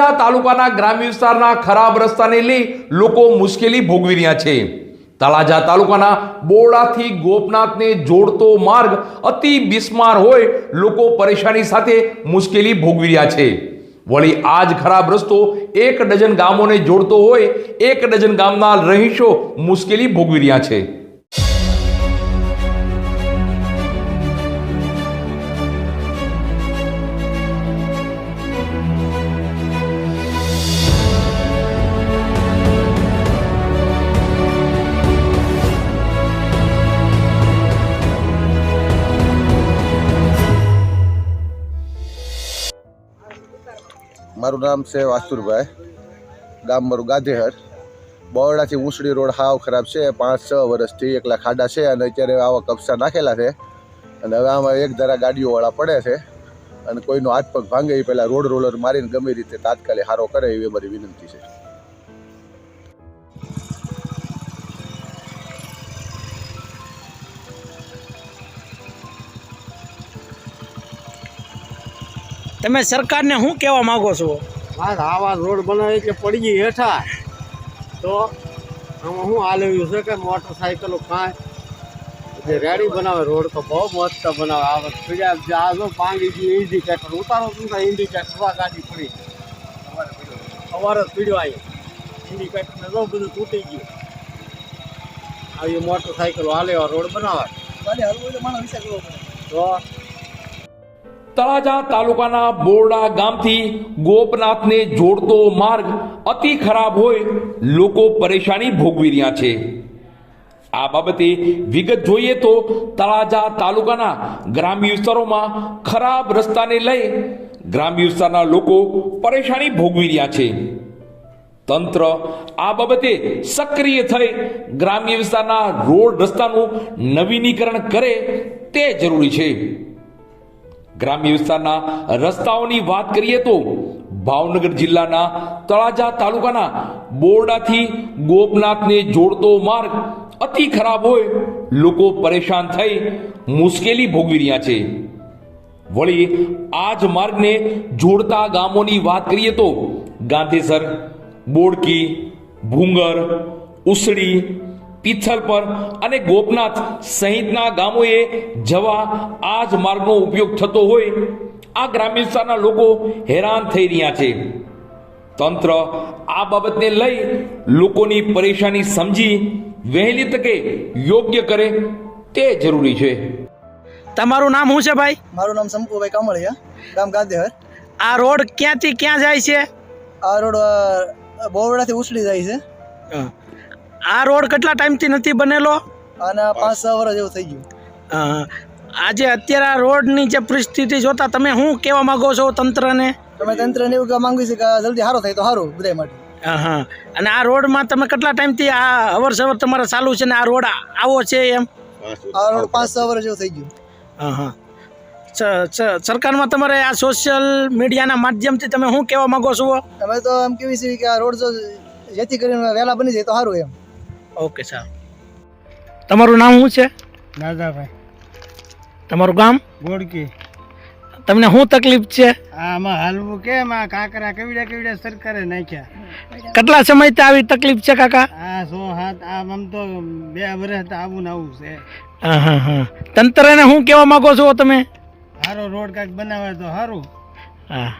તળાજા તાલુકાના ગ્રામ્ય વિસ્તારના ખરાબ રસ્તાને લઈ લોકો મુશ્કેલી ભોગવી રહ્યા છે. તળાજા તાલુકાના બોરડાથી ગોપનાથને જોડતો માર્ગ અતિ બિસ્માર હોય લોકો પરેશાની સાથે મુશ્કેલી ભોગવી રહ્યા છે. વળી આ જ ખરાબ રસ્તો એક ડઝન ગામોને જોડતો હોય એક ડઝન ગામના રહીશો મુશ્કેલી ભોગવી રહ્યા છે. મારું નામ છે વાસુરભાઈ. ગામ મારું ગાંધીહર બરોડાથી ઊંસડી રોડ હાવ ખરાબ છે. પાંચ છ વર્ષથી એકલા ખાડા છે અને અત્યારે આવા કપસા નાખેલા છે. અને હવે આમાં એક ધારા ગાડીઓવાળા પડે છે. અને કોઈનો હાથ પગ ભાંગે એ પહેલાં રોડ રોલર મારીને ગમે રીતે તાત્કાલિક હારો કરે એવી મારી વિનંતી છે. તમે સરકારને શું કહેવા માગો છો? હા આવા રોડ બનાવે એટલે પડી ગઈ હેઠા તો આમાં શું હાલેલું છે કે મોટરસાઇકલો કાંઈ? જે રેડી બનાવે રોડ તો બહુ મસ્ત બનાવે. આ પીડ્યા જે આ જો પાંગી ગયું ઇન્ડિકેટર ઉતારો તું ને ઇન્ડિકેટર આ ગાડી પડી. સવારે પીડ્યો. આવી ઇન્ડિકેટરને બહુ બધું તૂટી ગયું. આવી મોટરસાઇકલો હાલે એવા રોડ બનાવે. તો તળાજા તાલુકાના બોરડા ગામથી ગોપનાથને જોડતો માર્ગ અતિ ખરાબ હોય લોકો પરેશાની ભોગવી રહ્યા છે. આ બાબતે વિગત જોઈએ તો તળાજા તાલુકાના ગ્રામ્ય વિસ્તારોમાં ખરાબ રસ્તાને લઈ ગ્રામ્ય વિસ્તારના લોકો પરેશાની ભોગવી રહ્યા છે. તંત્ર આ બાબતે સક્રિય થઈ ગ્રામ્ય વિસ્તારના રોડ રસ્તાનું નવીનીકરણ કરે તે જરૂરી છે. ગ્રામ્ય વિસ્તારના રસ્તાઓની વાત કરીએ તો ભાવનગર જિલ્લાના તળાજા તાલુકાના બોરડાથી ગોપનાથને જોડતો માર્ગ અતિ ખરાબ હોય, લોકો પરેશાન થઈ, મુશ્કેલી ભોગવી રહ્યા છે. વળી આ જ માર્ગને જોડતા ગામોની વાત કરીએ તો ગાંધીસર, બોડકી, ભૂંગર ઉસડી પિથલપર અને ગોપનાથ સહિતના ગામોએ જવા આ જ માર્ગનો ઉપયોગ થતો હોય આ ગ્રામ્ય વિસ્તારના લોકો હેરાન થઈ રહ્યા છે. તંત્ર આ બાબતને લઈ લોકોની પરેશાની સમજી વહેલી તકે યોગ્ય કરે તે જરૂરી છે. તમારું નામ શું છે ભાઈ? મારું નામ શંકુભાઈ કામળિયા ગામ ગાંધીહર આ રોડ ક્યાંથી ક્યાં જાય છે? આ રોડ બોરડાથી ઉછળી જાય છે. આ રોડ કેટલા ટાઈમથી નથી બનેલો? અને પાંચ છ વર્ષ એવું થઈ ગયું. આજે અત્યારે આ રોડની જે પરિસ્થિતિ જોતા તમે શું કહેવા માંગો છો તંત્રને? તમે તંત્રને એવું કહેવા માંગુ છે કે જલ્દી સારો થાય તો સારું બધા માટે. હા હા. અને આ રોડમાં તમે કેટલા ટાઈમથી આ અવર સવર તમારે ચાલુ છે ને આ રોડ આવો છે એમ? આ રોડ પાંચ છ વર્ષ જેવું થઈ ગયું. હા. હા સરકારમાં તમારે આ સોશિયલ મીડિયાના માધ્યમથી તમે શું કહેવા માંગો છો? તમે તો એમ કેવી છે કે આ રોડ જો જેથી કરીને વહેલા બની જાય તો સારું એમ. ઓકે સારું. તમારું નામ શું છે? દાદાભાઈ. તમારું ગામ? ગોડકી. તમને શું તકલીફ છે? આમાં હાલવું કેમ? આ કાકરા કેવડા કેવડા સરકારે નાખ્યા. કેટલા સમયથી આવી તકલીફ છે કાકા? આ સો હાથ આમ આમ તો બે વર્ષ આવું ને આવું છે. હા હા હા. તંત્રને શું કહેવા માંગો છો તમે? સારો રોડ કાંઈક બનાવે તો સારું હા.